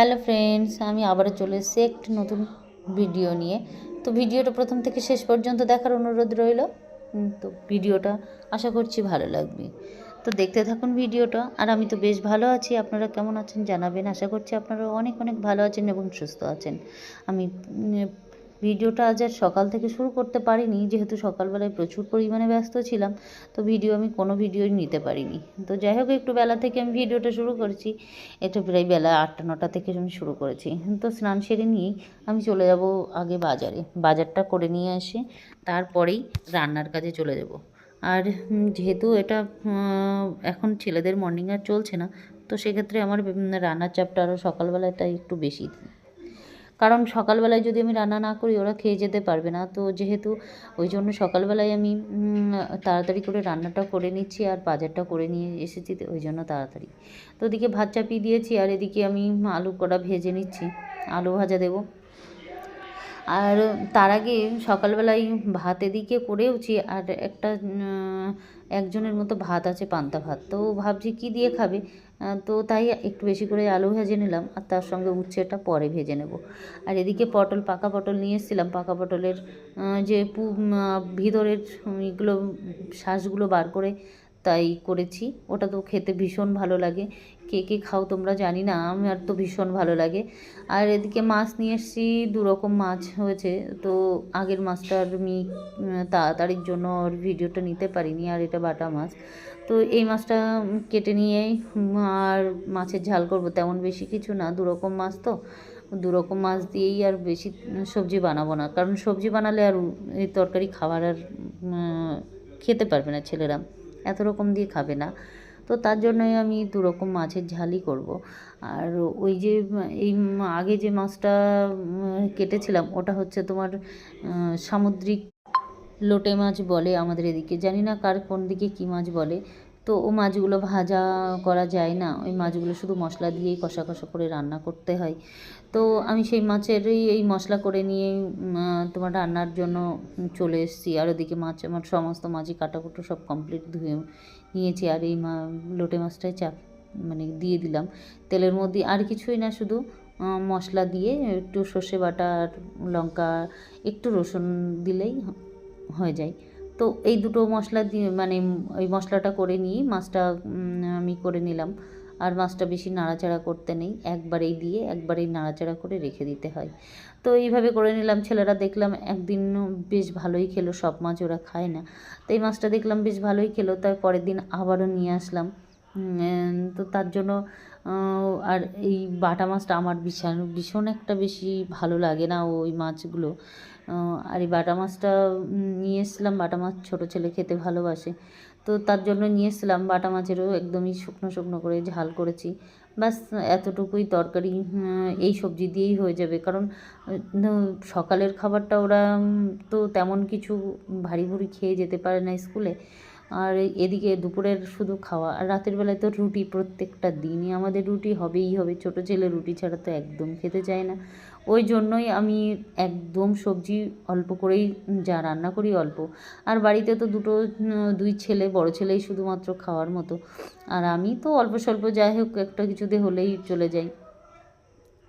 Hello friends, আমি আবারও চলে এসেছি একটি নতুন ভিডিও নিয়ে। তো ভিডিওটা প্রথম থেকে শেষ পর্যন্ত দেখার অনুরোধ রইল। তো ভিডিওটা আশা করছি ভালো লাগবে। তো দেখতে থাকুন ভিডিওটা। আর আমি তো বেশ ভালো আছি। আপনারা কেমন আছেন জানাবেন। আশা করছি আপনারা অনেক অনেক ভালো আছেন এবং সুস্থ আছেন। আমি ভিডিওটা আজ আর সকাল থেকে শুরু করতে পারিনি, যেহেতু সকালবেলায় প্রচুর পরিমাণে ব্যস্ত ছিলাম, তো ভিডিও আমি কোনো ভিডিওই নিতে পারিনি। তো যাই হোক, একটু বেলা থেকে আমি ভিডিওটা শুরু করেছি। এটা প্রায় বেলা আটটা, নটা থেকে আমি শুরু করেছি। তো স্নান সেরে নিয়েই আমি চলে যাব আগে বাজারে। বাজারটা করে নিয়ে এসে তারপরেই রান্নার কাজে চলে যাব। আর যেহেতু এটা এখন ছেলেদের মর্নিং আর চলছে না, তো সেক্ষেত্রে আমার রান্নার চাপটা আরও সকালবেলাটা একটু বেশি। কারণ সকালবেলায় যদি আমি রান্না না করি, ওরা খেয়ে যেতে পারবে না। তো যেহেতু ওই জন্য সকালবেলায় আমি তাড়াতাড়ি করে রান্নাটা করে নিচ্ছি আর বাজারটা করে নিয়ে এসেছি, ওই জন্য তাড়াতাড়ি। তো ওদিকে ভাত চাপিয়ে দিয়েছি আর এদিকে আমি আলু কড়া ভেজে নিচ্ছি, আলু ভাজা দেবো। আর তার আগে সকালবেলায় ভাত এদিকে করেওছি আর একটা একজনের মতো ভাত আছে, পান্তা ভাত। তো ভাবছি কি দিয়ে খাবে? তো তাই একটু বেশি করে আলু ভেজে নিলাম, আর তার সঙ্গে উচ্ছেটা পরে ভেজে নেব। আর এদিকে পটল, পাকা পটল নিয়ে এসেছিলাম। পাকা পটলের যে পু ভিতরের এগুলো শ্বাসগুলো বার করে তাই করেছি। ওটা তো খেতে ভীষণ ভালো লাগে। কে কে খাও তোমরা জানি না আমার তো ভীষণ ভালো লাগে। আর এদিকে মাছ নিয়ে এসেছি দু রকম মাছ হয়েছে। তো আগের মাছটার আমি তাড়াতাড়ির জন্য ওর ভিডিওটা নিতে পারিনি, আর এটা বাটা মাছ। তো এই মাছটা কেটে নিয়েই আর মাছের ঝাল করব তেমন বেশি কিছু না। দু রকম মাছ তো। দু রকম মাছ দিয়েই আর বেশি সবজি বানাবো না। কারণ সবজি বানালে আর এই তরকারি খাবার আর খেতে পারবে না ছেলেরা। এত রকম দিয়ে খাবে না। তো তার জন্যই আমি দু রকম মাছের ঝালই করব। আর ওই যে, এই আগে যে মাছটা কেটেছিলাম, ওটা হচ্ছে তোমার সামুদ্রিক লোটে মাছ বলে আমাদের এদিকে। জানি না কার কোন দিকে কী মাছ বলে। তো ও মাছগুলো ভাজা করা যায় না। ওই মাছগুলো শুধু মশলা দিয়েই কষা কষা করে রান্না করতে হয়। তো আমি সেই মাছেরই এই মশলা করে নিয়ে তোমার রান্নার জন্য চলে এসেছি। আর ওদিকে মাছ, আমার সমস্ত মাছই কাটাকুটো সব কমপ্লিট ধুয়ে নিয়েছি। আর এই মা, লোটে মাছটাই চাপ মানে দিয়ে দিলাম। তেলের মধ্যে আর কিছুই না, শুধু মশলা দিয়ে একটু সর্ষে বাটা লঙ্কা, একটু রসুন দিলেই হয়ে যায়। তো এই দুটো মশলা দিয়ে মানে ওই মশলাটা করে নিয়ে মাছটা আমি করে নিলাম। আর মাছটা বেশি নাড়াচাড়া করতে নেই, একবারেই দিয়ে একবারেই নাড়াচাড়া করে রেখে দিতে হয়। তো এইভাবে করে নিলাম, ছেলেরা দেখলাম একদিন বেশ ভালোই খেলো, সব মাছ ওরা খায় না। তো এই মাছটা দেখলাম বেশ ভালোই খেলো, তার পরের দিন আবারও নিয়ে আসলাম। তো তার জন্য আর এই বাটা মাছটা আমার ভীষণ ভীষণ একটা বেশি ভালো লাগে না ওই মাছগুলো। আর এই বাটা মাছটা নিয়ে এসেছিলাম, বাটা মাছ ছোটো ছেলে খেতে ভালোবাসে। তো তার জন্য নিয়ে এসেছিলাম বাটা মাছেরও একদমই শুকনো শুকনো করে ঝাল করেছি। ব্যাস, এতটুকুই তরকারি এই সবজি দিয়েই হয়ে যাবে। কারণ সকালের খাবারটা ওরা তো তেমন কিছু ভারী ভুরি খেয়ে যেতে পারে না স্কুলে। আর এদিকে দুপুরের শুধু খাওয়া, আর রাতের বেলায় তো রুটি প্রত্যেকটা দিনই আমাদের রুটি হবেই হবে। ছোটো ছেলে রুটি ছাড়া তো একদম খেতে চায় না। ওই জন্যই আমি একদম সবজি অল্প করেই যা রান্না করি অল্প। আর বাড়িতে তো দুটো, দুই ছেলে, বড় ছেলেই শুধুমাত্র খাওয়ার মতো। আর আমি তো অল্প স্বল্প যাই হোক, একটা কিছুতে হলেই চলে যাই।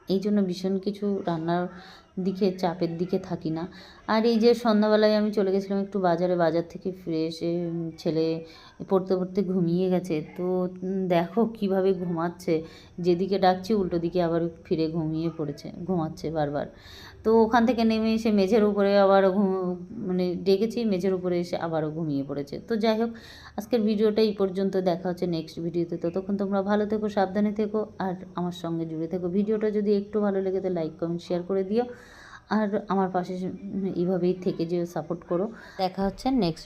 এই জন্য ভীষণ কিছু রান্নার দিকে, চাপের দিকে থাকি না। আর এই যে সন্ধ্যাবেলায় আমি চলে গেছিলাম একটু বাজারে, বাজার থেকে ফিরে এসে ছেলে পড়তে পড়তে ঘুমিয়ে গেছে। তো দেখো কীভাবে ঘুমাচ্ছে। যেদিকে ডাকছি উল্টো দিকে আবার ফিরে ঘুমিয়ে পড়েছে, ঘুমাচ্ছে বারবার। তো ওখান থেকে নেমে এসে মেঝের উপরে আবার মানে ডেকেছি, মেঝের উপরে এসে আবারও ঘুমিয়ে পড়েছে। তো যাই হোক, আজকের ভিডিওটা এই পর্যন্ত। দেখা হচ্ছে নেক্সট ভিডিওতে। ততক্ষণ তোমরা ভালো থেকো, সাবধানে থেকো, আর আমার সঙ্গে জুড়ে থেকো। ভিডিওটা যদি একটু ভালো লেগে তো লাইক কমেন্ট শেয়ার করে দিও। আর আমার পাশে এইভাবেই থেকে যে সাপোর্ট করো। দেখা হচ্ছে নেক্সট